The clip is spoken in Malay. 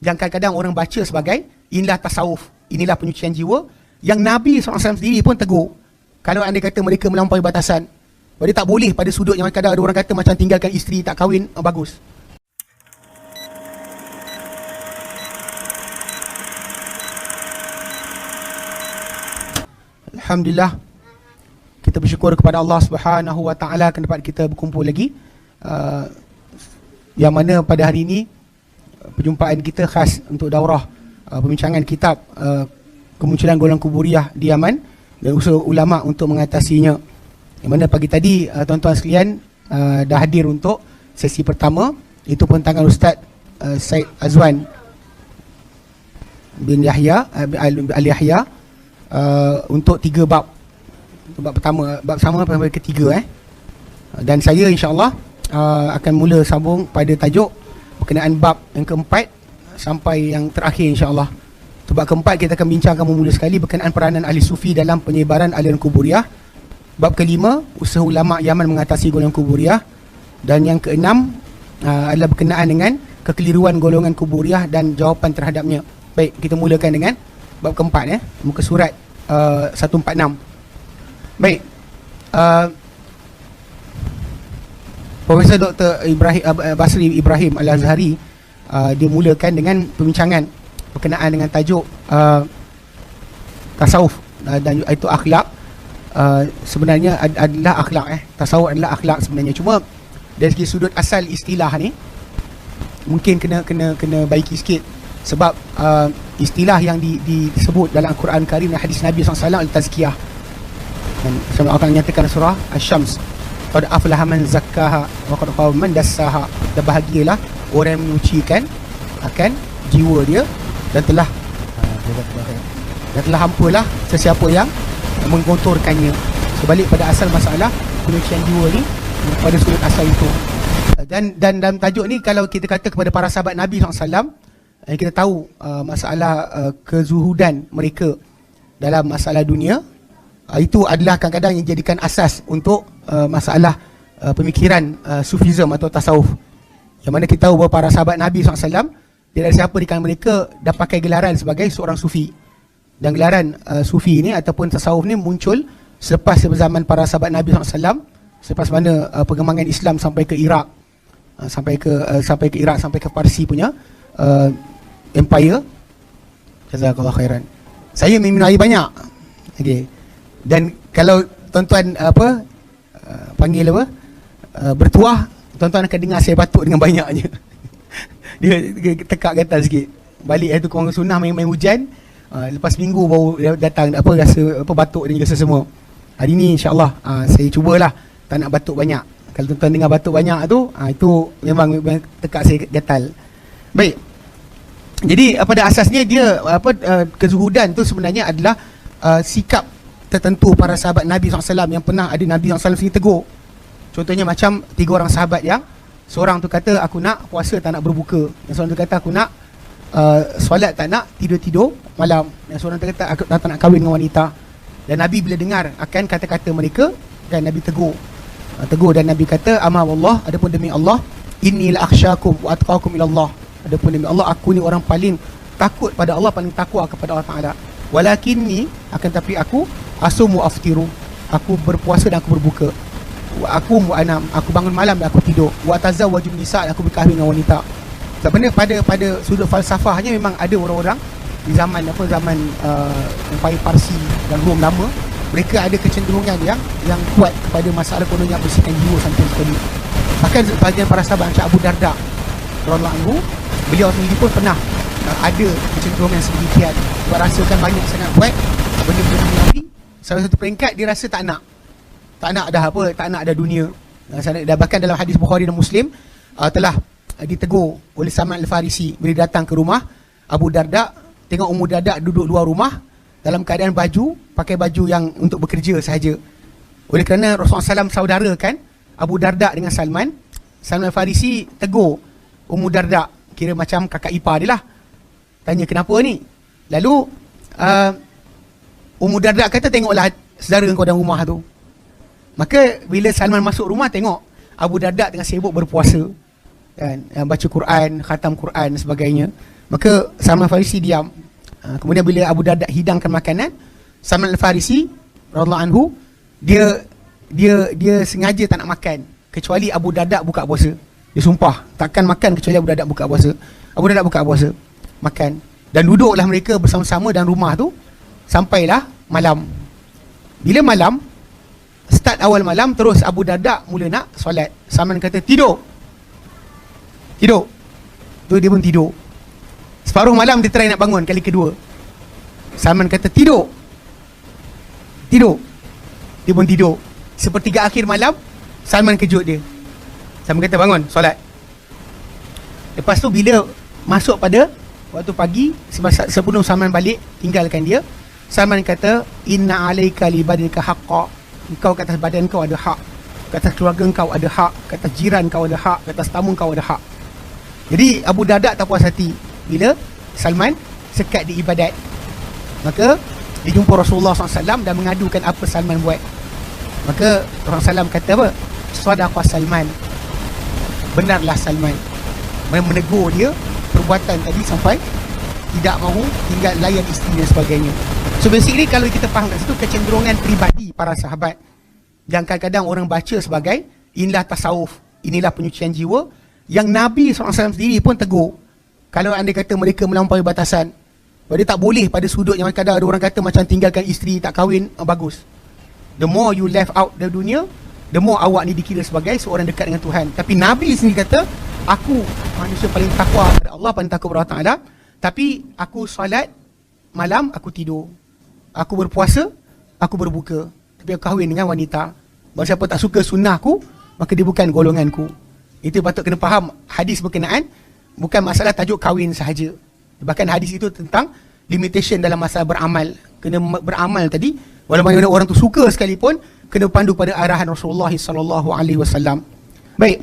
yang kadang-kadang orang baca sebagai inilah tasawuf, inilah penyucian jiwa yang Nabi SAW sendiri pun tegur. Kalau anda kata mereka melampaui batasan dia tak boleh pada sudut yang kadang ada orang kata macam tinggalkan isteri tak kahwin oh, bagus. Alhamdulillah kita bersyukur kepada Allah Subhanahu Wa Taala kerana kita berkumpul lagi. Uh, yang mana pada hari ini perjumpaan kita khas untuk daurah uh, pembincangan kitab uh, kemunculan golongan kuburiah di Yaman dan usaha ulama untuk mengatasinya. Yang mana pagi tadi uh, tuan-tuan sekalian uh, dah hadir untuk sesi pertama. Itu pun tangan Ustaz uh, Said Azwan bin Yahya uh, Al Yahya uh, untuk tiga bab. Bab pertama bab sama sampai ketiga eh. Dan saya insyaallah uh, akan mula sambung pada tajuk berkenaan bab yang keempat sampai yang terakhir insyaallah. Tu bab keempat kita akan bincangkan memula sekali berkenaan peranan ahli sufi dalam penyebaran aliran kuburiah. Bab kelima usaha ulama Yaman mengatasi golongan kuburiah. Dan yang keenam uh, adalah berkenaan dengan kekeliruan golongan kuburiah dan jawapan terhadapnya. Baik kita mulakan dengan bab keempat ya muka surat uh, 146 Baik. Uh, Profesor Dr. Ibrahim uh, Basri Ibrahim Al-Azhari uh, dia mulakan dengan pembincangan berkenaan dengan tajuk uh, tasawuf. Uh, dan itu akhlak. Uh, sebenarnya ad- adalah akhlak eh. Tasawuf adalah akhlak sebenarnya. Cuma dari segi sudut asal istilah ni mungkin kena kena kena baiki sikit. Sebab uh, istilah yang di, disebut dalam Al-Quran Karim dan hadis Nabi SAW al-tazkiyah dan Allah akan nyatakan surah Asy-Syams qad aflaha man zakkaha wa qad khaba man dassaha. Dan bahagialah orang yang menyucikan akan jiwa dia dan telah ah, dan telah hampalah sesiapa yang mengkotorkannya sebalik pada asal masalah penyucian jiwa ni pada sudut asal itu. Dan dan dalam tajuk ni kalau kita kata kepada para sahabat Nabi SAW eh, kita tahu uh, masalah uh, kezuhudan mereka dalam masalah dunia uh, itu adalah kadang-kadang yang jadikan asas untuk uh, masalah uh, pemikiran uh, sufism atau tasawuf. Yang mana kita tahu bahawa para sahabat Nabi SAW tidak ada siapa di kalangan mereka dah pakai gelaran sebagai seorang sufi. Dan gelaran uh, sufi ini ataupun tasawuf ni muncul selepas zaman para sahabat Nabi SAW selepas mana uh, perkembangan Islam sampai ke Iraq uh, sampai ke uh, sampai ke Iraq sampai ke Parsi punya uh, empire. Jazakallahu khairan. Saya minum air banyak. Okey. Dan kalau tuan-tuan apa uh, panggil apa? Uh, bertuah. Tuan-tuan akan dengar saya batuk dengan banyaknya. Dia, tekak gatal sikit. Balik itu kurang sunnah main-main hujan. Uh, lepas minggu baru datang apa rasa apa batuk dan juga semua. Hari ni insyaallah uh, saya cubalah. Tak nak batuk banyak. Kalau tuan-tuan dengar batuk banyak tu uh, itu memang, memang tekak saya gatal. Baik. Jadi pada asasnya dia apa uh, kezuhudan tu sebenarnya adalah uh, sikap tertentu para sahabat Nabi SAW yang pernah ada Nabi SAW sini tegur. Contohnya macam tiga orang sahabat yang seorang tu kata aku nak puasa tak nak berbuka. Yang seorang tu kata aku nak uh, solat tak nak tidur-tidur malam. Yang seorang tu kata aku tak, nak kahwin dengan wanita. Dan Nabi bila dengar akan kata-kata mereka dan Nabi tegur. Uh, tegur dan Nabi kata amal Allah adapun demi Allah inni la akhsyakum wa atqakum ila Allah. Adapun demi Allah aku ni orang paling takut pada Allah paling takwa kepada Allah Taala. Walakin ni akan tapi aku asumu aftiru aku berpuasa dan aku berbuka. Aku mu'anam. Aku bangun malam dan aku tidur. Wa tazawwaju nisa aku berkahwin dengan wanita. Sebenarnya pada pada sudut falsafahnya memang ada orang-orang di zaman apa zaman uh, Empire Parsi dan Rom lama mereka ada kecenderungan yang yang kuat kepada masalah kononnya bersihkan jiwa sampai sekali. Bahkan sebagian para sahabat macam Abu Darda radhiyallahu anhu beliau sendiri pun pernah uh, ada kecenderungan sedemikian. Buat rasakan banyak sangat buat benda-benda Nabi salah satu peringkat dia rasa tak nak. Tak nak dah apa tak nak ada dunia. Dan bahkan dalam hadis Bukhari dan Muslim uh, telah uh, ditegur oleh Salman Al-Farisi. Bila datang ke rumah Abu Darda tengok Ummu Darda duduk luar rumah dalam keadaan baju pakai baju yang untuk bekerja sahaja. Oleh kerana Rasulullah SAW saudara kan Abu Darda dengan Salman Salman Al-Farisi tegur Ummu Darda kira macam kakak ipar dia lah. Tanya kenapa ni? Lalu uh, Ummu Darda kata tengoklah saudara kau dalam rumah tu. Maka bila Salman masuk rumah tengok Abu Darda tengah sibuk berpuasa. Yang baca Quran, khatam Quran dan sebagainya. Maka Salman Farisi diam. Uh, kemudian bila Abu Darda hidangkan makanan, Salman Al-Farisi radhiyallahu anhu dia dia dia sengaja tak nak makan kecuali Abu Darda buka puasa. Dia sumpah takkan makan kecuali Abu Darda buka puasa. Abu Darda buka puasa. Makan dan duduklah mereka bersama-sama dalam rumah tu sampailah malam. Bila malam start awal malam terus Abu Darda mula nak solat. Salman kata tidur. Tidur. Tu dia pun tidur. Separuh malam dia try nak bangun kali kedua. Salman kata tidur. Tidur. Dia pun tidur. Sepertiga akhir malam, Salman kejut dia. Salman kata bangun, solat. Lepas tu bila masuk pada waktu pagi, sebelum Salman balik, tinggalkan dia. Salman kata, Inna alaika li badika haqqa. Engkau kata badan kau ada hak. Kata keluarga kau ada hak. Kata jiran kau ada hak. Kata tamu kau ada hak. Jadi Abu Darda tak puas hati bila Salman sekat di ibadat. Maka dia jumpa Rasulullah SAW dan mengadukan apa Salman buat. Maka Rasulullah SAW kata apa? Sadaqah Salman. Benarlah Salman. Mereka menegur dia perbuatan tadi sampai tidak mahu tinggal layan isteri dan sebagainya. So basically kalau kita faham kat situ kecenderungan peribadi para sahabat. Yang kadang-kadang orang baca sebagai inilah tasawuf, inilah penyucian jiwa yang Nabi SAW sendiri pun tegur. Kalau anda kata mereka melampaui batasan dia tak boleh pada sudut yang kadang ada. Orang kata macam tinggalkan isteri tak kahwin oh, bagus. The more you left out the dunia the more awak ni dikira sebagai seorang dekat dengan Tuhan. Tapi Nabi sendiri kata aku manusia paling takwa kepada Allah paling takut kepada Allah tapi aku solat malam aku tidur aku berpuasa aku berbuka tapi aku kahwin dengan wanita Bahawa siapa tak suka sunnah aku maka dia bukan golonganku itu patut kena faham hadis berkenaan bukan masalah tajuk kahwin sahaja. Bahkan hadis itu tentang limitation dalam masa beramal. Kena beramal tadi walaupun orang tu suka sekalipun kena pandu pada arahan Rasulullah sallallahu alaihi wasallam. Baik.